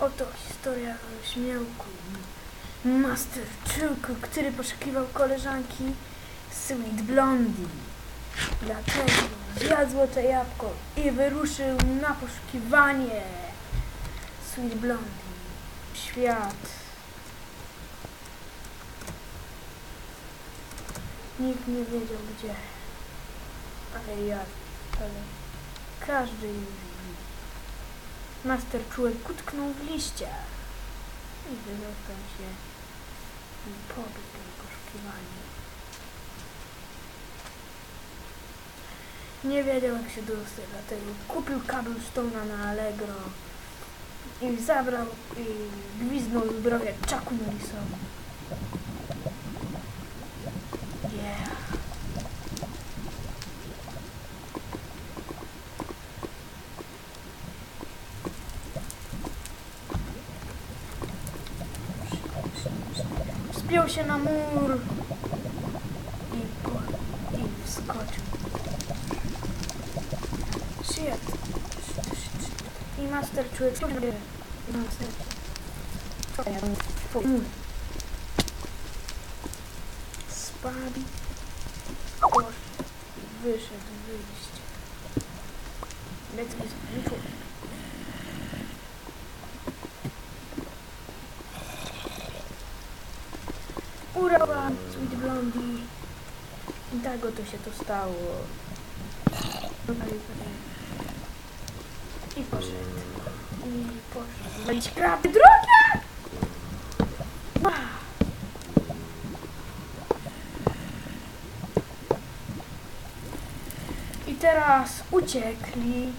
Oto historia o śmiałku. Master Czulku, który poszukiwał koleżanki Sweet Blondie. Dlatego zjadł złote jabłko i wyruszył na poszukiwanie Sweet Blondie. Świat. Nikt nie wiedział gdzie. Ale ja, ale każdy. Master człowiek utknął w liściach i wydostał się i pobiegł poszukiwanie. Nie wiedział jak się dostać, dlatego kupił Cobblestone'a na Allegro i zabrał i gwizdnął zbroję Chucku Norrisowi. Wspiął się na mur i, po, i wskoczył. Shit. I master człowiek. I master. Mur. Spadł. Wyszedł wyjście. Let's go. Urała, Sweet Blondie. I tak oto się to stało. I poszedł. I poszedł. Walić kraby drogie! I teraz uciekli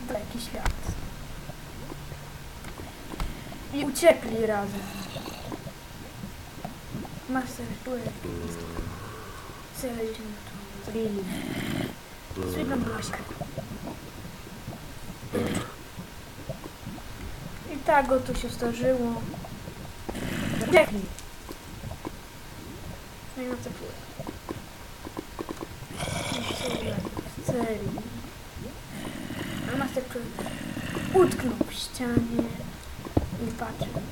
w daleki świat. I uciekli razem. Master. Celaliśmy tu. Zabili. Sweetna Blaśka. I tak oto się zdarzyło. Uciekli. No i na. W celi. A Master człowiek utknął w ścianie i patrzył.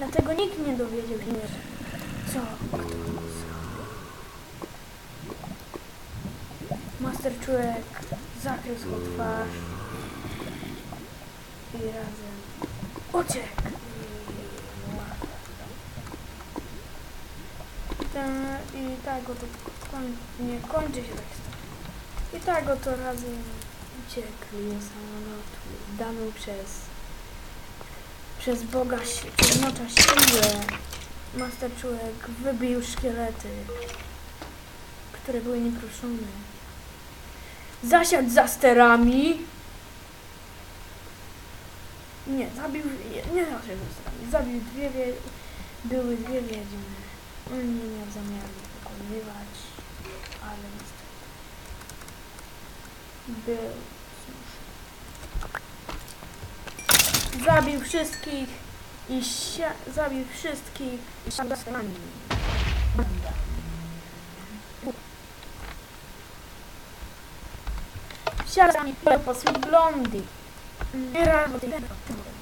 Dlatego nikt nie dowiedział się, co kto. Master człowiek zakrył swą twarz i razem uciekł. I, ta, I tak oto koń, nie kończy się ta historia. I tak oto razem uciekli do samolotu daną przez przez Boga, si- przez mocza siłę Master Człowiek wybił szkielety, które były nieproszone. Zasiadł za sterami. Nie, zabił, nie, nie zasiadł za sterami. Zabił dwie wie, były dwie wiedźmy. On nie miał zamiaru pokonywać, ale niestety był Zabił wszystkich i sia- zabił wszystkich i siadł za sterami. Banda. Po raz,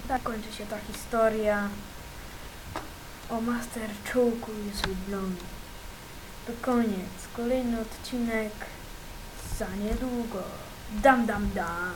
tak kończy się ta historia o Master Czułku i Sweet. To koniec. Kolejny odcinek za niedługo. Dam, dam, dam.